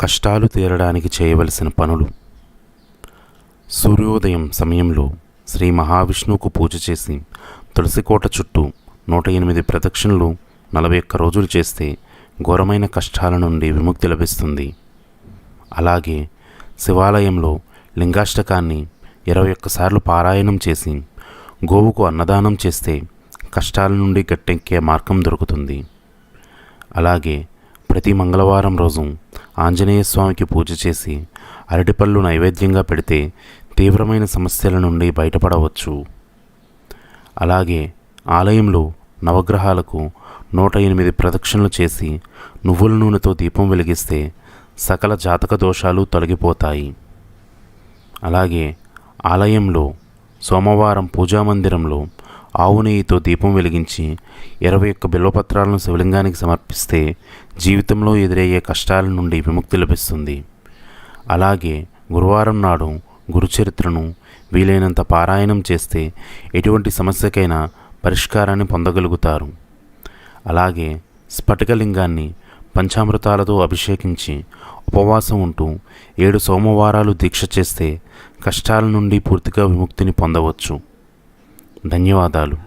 కష్టాలు తీరడానికి చేయవలసిన పనులు. సూర్యోదయం సమయంలో శ్రీ మహావిష్ణువుకు పూజ చేసి తులసికోట చుట్టూ నూట ఎనిమిది ప్రదక్షిణలు నలభై ఒక్క రోజులు చేస్తే ఘోరమైన కష్టాల నుండి విముక్తి లభిస్తుంది. అలాగే శివాలయంలో లింగాష్టకాన్ని ఇరవై ఒక్కసార్లు పారాయణం చేసి గోవుకు అన్నదానం చేస్తే కష్టాల నుండి గట్టెక్కే మార్గం దొరుకుతుంది. అలాగే ప్రతి మంగళవారం రోజు ఆంజనేయ స్వామికి పూజ చేసి అరటిపళ్ళు నైవేద్యంగా పెడితే తీవ్రమైన సమస్యల నుండి బయటపడవచ్చు. అలాగే ఆలయంలో నవగ్రహాలకు నూట ఎనిమిది ప్రదక్షిణలు చేసి నువ్వుల నూనెతో దీపం వెలిగిస్తే సకల జాతక దోషాలు తొలగిపోతాయి. అలాగే ఆలయంలో సోమవారం పూజామందిరంలో ఆవు నెయ్యితో దీపం వెలిగించి ఇరవై ఒక్క బిల్వపత్రాలను శివలింగానికి సమర్పిస్తే జీవితంలో ఎదురయ్యే కష్టాల నుండి విముక్తి లభిస్తుంది. అలాగే గురువారం నాడు గురుచరిత్రను వీలైనంత పారాయణం చేస్తే ఎటువంటి సమస్యకైనా పరిష్కారాన్ని పొందగలుగుతారు. అలాగే స్ఫటికలింగాన్ని పంచామృతాలతో అభిషేకించి ఉపవాసం ఉంటూ ఏడు సోమవారాలు దీక్ష చేస్తే కష్టాల నుండి పూర్తిగా విముక్తిని పొందవచ్చు. ధన్యవాదాలు.